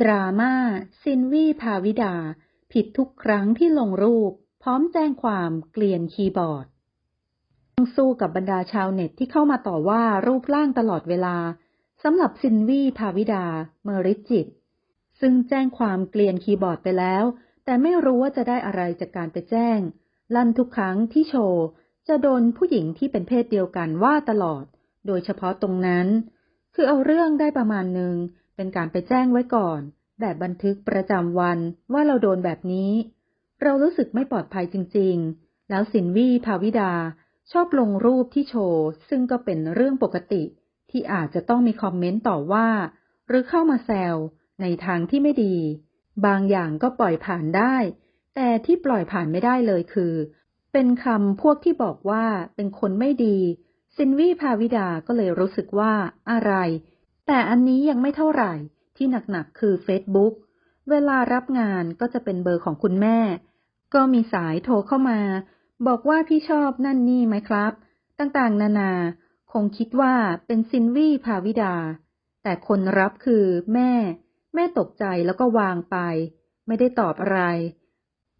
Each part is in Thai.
ดราม่า ซินวี่ภาวิดา ผิดทุกครั้งที่ลงรูป พร้อมแจ้งความเกลียนคีย์บอร์ดต้องสู้กับบรรดาชาวเน็ตที่เข้ามาต่อว่ารูปร่างตลอดเวลาสำหรับซินวี่ภาวิดา เมริจิต ซึ่งแจ้งความเกลียนคีย์บอร์ดไปแล้ว แต่ไม่รู้ว่าจะได้อะไรจากการไปแจ้ง ลั่นทุกครั้งที่โชว์ จะโดนผู้หญิงที่เป็นเพศเดียวกันว่าตลอด โดยเฉพาะตรงนั้น คือเอาเรื่องได้ประมาณหนึ่ง เป็นการไปแจ้งไว้ก่อน แบบบันทึกประจำวันว่าเราโดนแบบนี้ เรารู้สึกไม่ปลอดภัยจริง ๆ แล้วสินวีภาวิดาชอบลงรูปที่โชว์ ซึ่งก็เป็นเรื่องปกติ ที่อาจจะต้องมีคอมเมนต์ต่อว่า หรือเข้ามาแซวในทางที่ไม่ดี บางอย่างก็ปล่อยผ่านได้ แต่ที่ปล่อยผ่านไม่ได้เลยคือ เป็นคำพวกที่บอกว่าเป็นคนไม่ดีซินวีภาวิดาก็เลยรู้สึกว่าอะไร แต่อันนี้ยังไม่เท่าไหร่ที่หนักๆคือ Facebook เวลารับงานก็จะเป็นเบอร์ของคุณแม่ ก็มีสายโทรเข้ามา บอกว่าพี่ชอบนั่นนี่ไหมครับ ต่างๆ นานา คงคิดว่าเป็นซินวี่ภาวิดา แต่คนรับคือแม่ แม่ตกใจแล้วก็วางไป ไม่ได้ตอบอะไร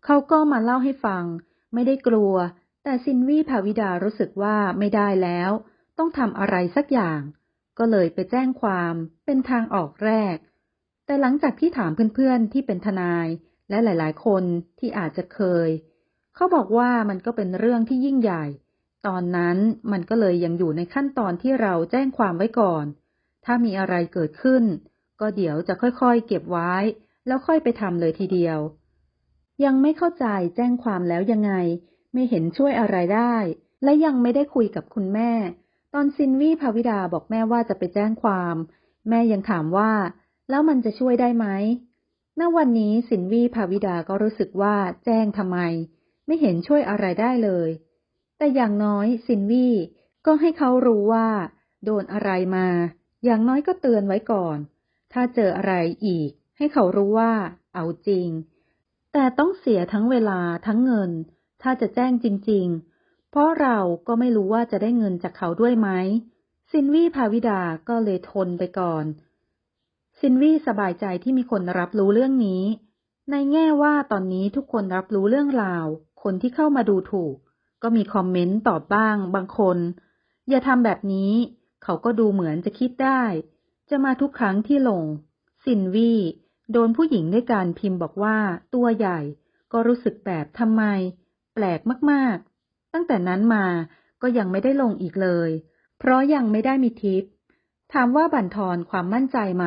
เขาก็มาเล่าให้ฟัง ไม่ได้กลัว แต่ซินวี่ภาวิดารู้สึกว่าไม่ได้แล้ว ต้องทำอะไรสักอย่าง ก็เลยไปแจ้งความเป็นทางออกแรก แต่หลังจากที่ถามเพื่อนๆที่เป็นทนายและหลาย ๆ คนที่อาจจะเคย เขาบอกว่ามันก็เป็นเรื่องที่ยิ่งใหญ่ ตอนนั้นมันก็เลยยังอยู่ในขั้นตอนที่เราแจ้งความไว้ก่อน ถ้ามีอะไรเกิดขึ้น ก็เดี๋ยวจะค่อยๆ เก็บไว้ แล้วค่อยไปทำเลยทีเดียว ยังไม่เข้าใจแจ้งความแล้วยังไง ไม่เห็นช่วยอะไรได้ และยังไม่ได้คุยกับคุณแม่ อนซินวี่ภาวิดาบอกแม่ว่าจะไปแจ้งความ แม่ยังถามว่า แล้วมันจะช่วยได้ไหมณวันนี้สินวี่ภาวิดาก็รู้สึกว่าแจ้งทำไม ไม่เห็นช่วยอะไรได้เลย แต่อย่างน้อยสินวี่ก็ให้เขารู้ว่า โดนอะไรมา อย่างน้อยก็เตือนไว้ก่อน ถ้าเจออะไรอีก ให้เขารู้ว่า เอาจริง แต่ต้องเสียทั้งเวลาทั้งเงิน ถ้าจะแจ้งจริง ๆ เพราะเราก็ไม่รู้ว่าจะได้เงินจากเขาด้วยไหมซินวี่ภาวิดาก็เลยทนไปก่อน ซินวี่สบายใจที่มีคนรับรู้เรื่องนี้ ในแง่ว่าตอนนี้ทุกคนรับรู้เรื่องราว คนที่เข้ามาดูถูก ก็มีคอมเมนต์ตอบบ้าง บางคน อย่าทำแบบนี้ เขาก็ดูเหมือนจะคิดได้ จะมาทุกครั้งที่ลง ซินวี่โดนผู้หญิงด้วยการพิมพ์บอกว่าตัวใหญ่ ก็รู้สึกแบบทำไม แปลกมาก ตั้งแต่นั้นมาก็ยังไม่ได้ลงอีกเลย เพราะยังไม่ได้มีทิป ถามว่าบั่นทอนความมั่นใจไหม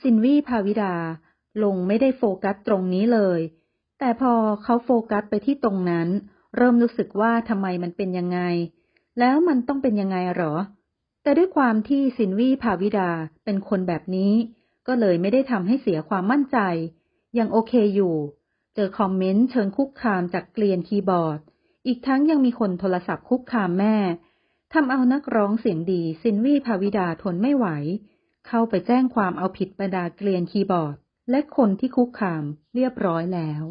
ซินวี่ภาวิดา ลงไม่ได้โฟกัสตรงนี้เลย แต่พอเขาโฟกัสไปที่ตรงนั้น เริ่มรู้สึกว่าทำไมมันเป็นยังไง แล้วมันต้องเป็นยังไงหรอ แต่ด้วยความที่ซินวี่ภาวิดาเป็นคนแบบนี้ ก็เลยไม่ได้ทำให้เสียความมั่นใจ ยังโอเคอยู่ เจอคอมเมนต์เชิงคุกคามจากเกลียนคีย์บอร์ด อีกทั้งยังมีคนโทรศัพท์คุกคามแม่ทำเอานักร้องเสียงดีซินวี่ภาวิดาทนไม่ไหว เข้าไปแจ้งความเอาผิดบรรดาเกลียนคีย์บอร์ด และคนที่คุกคามเรียบร้อยแล้ว